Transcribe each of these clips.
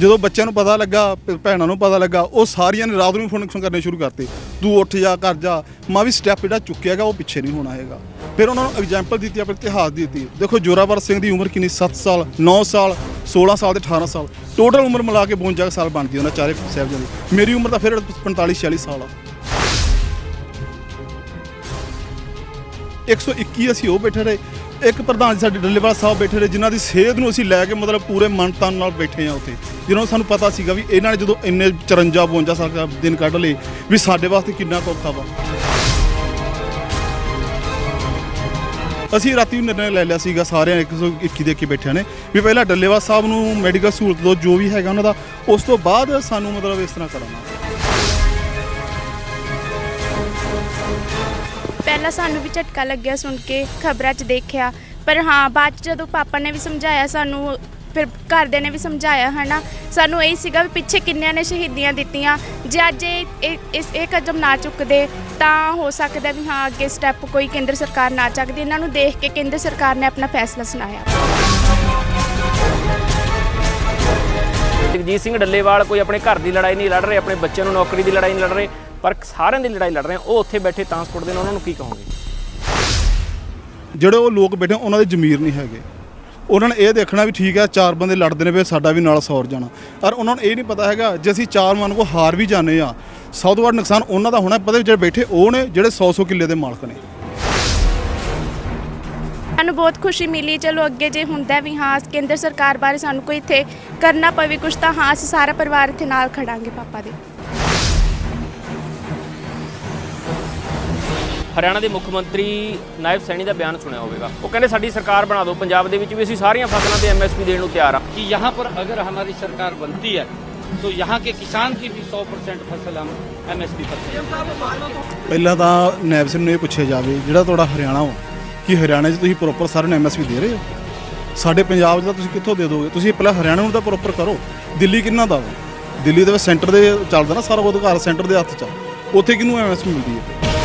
ਜਦੋਂ ਬੱਚਿਆਂ ਨੂੰ ਪਤਾ ਲੱਗਾ ਭੈਣਾਂ ਨੂੰ ਪਤਾ ਲੱਗਾ, ਉਹ ਸਾਰੀਆਂ ਨੇ ਰਾਤ ਨੂੰ ਫੋਨ ਕਰਨੇ ਸ਼ੁਰੂ ਕਰਤੇ। ਤੂੰ ਉੱਠ ਜਾ ਕਰ ਜਾ। ਮਾਂ ਵੀ ਸਟੈਪ ਜਿਹੜਾ ਚੁੱਕਿਆਗਾ ਉਹ ਪਿੱਛੇ ਨਹੀਂ ਹੋਣਾ ਹੈਗਾ। ਫਿਰ ਉਹਨਾਂ ਨੂੰ ਐਗਜ਼ਾਮਪਲ ਦਿੱਤੀ, ਆਪਣੇ ਇਤਿਹਾਸ ਦੀ ਦਿੱਤੀ। ਦੇਖੋ, ਜੋਰਾਵਰ ਸਿੰਘ ਦੀ ਉਮਰ ਕਿੰਨੀ? 7 ਸਾਲ 9 ਸਾਲ 16 ਸਾਲ ਤੇ 18 ਸਾਲ। ਟੋਟਲ ਉਮਰ ਮਿਲਾ ਕੇ 52 ਸਾਲ ਬਣਦੀ ਉਹਨਾਂ ਚਾਰੇ ਸਾਹਿਬਜ਼ਾਦੇ ਦੀ। ਮੇਰੀ ਉਮਰ ਤਾਂ ਫਿਰ 45 46 ਸਾਲ ਆ। 121 ਅਸੀਂ ਉਹ ਬੈਠੇ ਰਹੇ। ਇੱਕ ਪ੍ਰਧਾਨ ਜੀ ਸਾਡੇ ਡੱਲੇਵਾਲ ਸਾਹਿਬ ਬੈਠੇ ਰਹੇ, ਜਿਨ੍ਹਾਂ ਦੀ ਸਿਹਤ ਨੂੰ ਅਸੀਂ ਲੈ ਕੇ ਮਤਲਬ ਪੂਰੇ ਮਨ ਤਨ ਨਾਲ ਬੈਠੇ ਆ ਉੱਥੇ। ਜਿਨ੍ਹਾਂ ਨੂੰ ਸਾਨੂੰ ਪਤਾ ਸੀਗਾ ਵੀ ਇਹਨਾਂ ਨੇ ਜਦੋਂ ਇੰਨੇ 54 52 ਸਾਲ ਦਾ ਦਿਨ ਕੱਢ ਲਏ, ਵੀ ਸਾਡੇ ਵਾਸਤੇ ਕਿੰਨਾ ਕੁ ਔਖਾ ਵਾ। ਅਸੀਂ ਰਾਤੀ ਵੀ ਨਿਰਣੈ ਲੈ ਲਿਆ ਸੀਗਾ, ਸਾਰਿਆਂ 121 ਦੇ ਕੇ ਬੈਠਿਆਂ ਨੇ, ਵੀ ਪਹਿਲਾਂ ਡੱਲੇਵਾਲ ਸਾਹਿਬ ਨੂੰ ਮੈਡੀਕਲ ਸਹੂਲਤ ਦੋ ਜੋ ਵੀ ਹੈਗਾ ਉਹਨਾਂ ਦਾ, ਉਸ ਤੋਂ ਬਾਅਦ ਸਾਨੂੰ ਮਤਲਬ ਇਸ ਤਰ੍ਹਾਂ ਕਰਨਾ ਪਹਿਲਾਂ ਸਾਨੂੰ ਵੀ ਝਟਕਾ ਲੱਗਿਆ ਸੁਣ ਕੇ, ਖਬਰਾਂ 'ਚ ਦੇਖਿਆ। ਪਰ ਹਾਂ, ਬਾਅਦ 'ਚ ਜਦੋਂ ਪਾਪਾ ਨੇ ਵੀ ਸਮਝਾਇਆ ਸਾਨੂੰ, ਫਿਰ ਘਰਦਿਆਂ ਨੇ ਵੀ ਸਮਝਾਇਆ, ਹਨਾ? ਸਾਨੂੰ ਇਹ ਸੀਗਾ ਵੀ ਪਿੱਛੇ ਕਿੰਨਿਆਂ ਨੇ ਸ਼ਹੀਦੀਆਂ ਦਿੱਤੀਆਂ। ਜੇ ਅੱਜ ਇਹ, ਇਹ- ਇਸ, ਇਹ ਕਦਮ ਨਾ ਚੁੱਕਦੇ, ਤਾਂ ਹੋ ਸਕਦਾ ਵੀ ਹਾਂ, ਅੱਗੇ ਸਟੈਪ ਕੋਈ ਕੇਂਦਰ ਸਰਕਾਰ ਨਾ ਚੱਕਦੀ। ਇਹਨਾਂ ਨੂੰ ਦੇਖ ਕੇ ਕੇਂਦਰ ਸਰਕਾਰ ਨੇ ਆਪਣਾ ਫੈਸਲਾ ਸੁਣਾਇਆ। ਜਗਜੀਤ ਸਿੰਘ ਡੱਲੇਵਾਲ ਕੋਈ ਆਪਣੇ ਘਰ ਦੀ ਲੜਾਈ ਨਹੀਂ ਲੜ ਰਹੇ, ਆਪਣੇ ਬੱਚਿਆਂ ਨੂੰ ਨੌਕਰੀ ਦੀ ਲੜਾਈ ਨਹੀਂ ਲੜ ਰਹੇ। ਪਰ ਸਾਰਿਆਂ ਦੀ ਲੜਾਈ ਲੜ ਰਹੇ ਆ। ਉਹ ਉੱਥੇ ਬੈਠੇ ਟਰਾਂਸਪੋਰਟ ਦੇ ਨੇ ਉਹਨਾਂ ਨੂੰ ਕੀ ਕਹੋਗੇ? ਜਿਹੜੇ ਉਹ ਲੋਕ ਬੈਠੇ ਉਹਨਾਂ ਦੇ ਜ਼ਮੀਰ ਨਹੀਂ ਹੈਗੇ। ਉਹਨਾਂ ਨੇ ਇਹ ਦੇਖਣਾ ਵੀ ਠੀਕ ਹੈ ਚਾਰ ਬੰਦੇ ਲੜਦੇ ਨੇ ਵੀ ਸਾਡਾ ਵੀ ਨਾਲ ਸੌਰ ਜਾਣਾ। ਪਰ ਉਹਨਾਂ ਨੂੰ ਇਹ ਨਹੀਂ ਪਤਾ ਹੈਗਾ ਜੇ ਅਸੀਂ ਚਾਰ ਮਨ ਕੋ ਹਾਰ ਵੀ ਜਾਂਦੇ ਆ ਸਭ ਤੋਂ ਵੱਧ ਨੁਕਸਾਨ ਉਹਨਾਂ ਦਾ ਹੋਣਾ ਪਤਾ ਵੀ ਜਿਹੜੇ ਬੈਠੇ ਉਹ ਨੇ ਜਿਹੜੇ 100-100 ਕਿੱਲੇ ਦੇ ਮਾਲਕ ਨੇ। ਸਾਨੂੰ ਬਹੁਤ ਖੁਸ਼ੀ ਮਿਲੀ ਚਲੋ ਅੱਗੇ ਜੇ ਹੁੰਦਾ ਵੀ ਹਾਂ ਕੇਂਦਰ ਸਰਕਾਰ ਬਾਰੇ ਸਾਨੂੰ ਕੋਈ ਇੱਥੇ ਕਰਨਾ ਪਵੇ ਕੁਝ ਤਾਂ ਹਾਂ ਅਸੀਂ ਸਾਰਾ ਪਰਿਵਾਰ ਇੱਥੇ ਨਾਲ ਖੜਾਂਗੇ ਪਾਪਾ ਦੇ। ਹਰਿਆਣਾ ਦੇ ਮੁੱਖ ਮੰਤਰੀ ਨਾਇਬ ਸੈਣੀ ਦਾ ਬਿਆਨ ਸੁਣਿਆ ਹੋਵੇਗਾ ਉਹ ਕਹਿੰਦੇ ਸਾਡੀ ਸਰਕਾਰ ਬਣਾ ਦਿਓ ਪੰਜਾਬ ਦੇ ਵਿੱਚ ਵੀ ਅਸੀਂ ਸਾਰੀਆਂ ਫਸਲਾਂ ਤੇ ਐਮਐਸਪੀ ਦੇਣ ਨੂੰ ਤਿਆਰ ਆ कि यहाँ पर अगर हमारी सरकार बनती है तो यहाँ के किसान की भी 100 परसेंट फसल हम एमएसपी पर देंगे। ਪਹਿਲਾਂ ਤਾਂ ਨੈਬ ਸਿੰਘ ਨੂੰ ਇਹ ਪੁੱਛਿਆ ਜਾਵੇ ਜਿਹੜਾ ਤੁਹਾਡਾ ਹਰਿਆਣਾ ਵਾ ਕਿ ਹਰਿਆਣਾ 'ਚ ਤੁਸੀਂ ਪ੍ਰੋਪਰ ਸਾਰਿਆਂ ਨੂੰ ਐਮਐਸਪੀ ਦੇ ਰਹੇ ਹੋ ਸਾਡੇ ਪੰਜਾਬ 'ਚ ਤਾਂ ਤੁਸੀਂ ਕਿੱਥੋਂ ਦੇ ਦੋਗੇ ਤੁਸੀਂ ਪਹਿਲਾਂ ਹਰਿਆਣਾ ਨੂੰ ਤਾਂ ਪ੍ਰੋਪਰ ਕਰੋ ਦਿੱਲੀ ਕਿੰਨਾ ਦਾ ਵਾ ਦਿੱਲੀ ਦੇ ਵਿੱਚ ਸੈਂਟਰ ਦੇ ਚੱਲਦਾ ਨਾ ਸਾਰਾ ਅਧਿਕਾਰ ਸੈਂਟਰ ਦੇ ਹੱਥ 'ਚ ਆ। ਉੱਥੇ ਕਿਹਨੂੰ ਐਮਐਸਪੀ ਮਿਲਦੀ ਹੈ